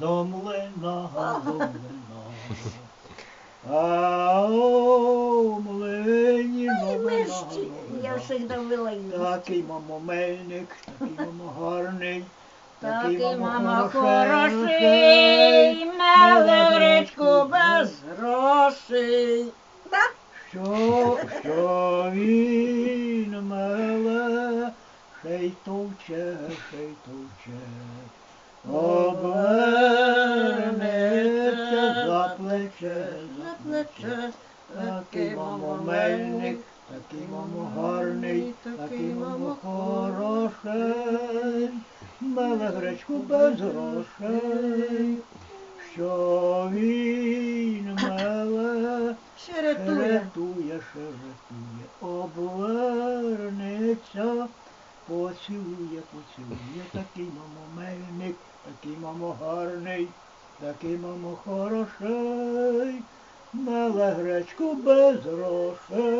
до млина, до млина. А у млині новина. Я новина. завжди вилаю. Такий мамо мельник, такий мамо гарний, Такий мама хороший, хороший, мелеречку без грошей. Що, що він меле, ще й товче, ще й товче. Плече, За плече, Такий мамо мельник, такий мамо гарний, такий мамо хороший, меле гречку без грошей. Що він меле, Ще рятує. Шеретує, шеретує, обвернеться, поцілує, поцілує, такий мамо мельник, такий мамо гарний, такий мамо хороший, мала гречку без грошей,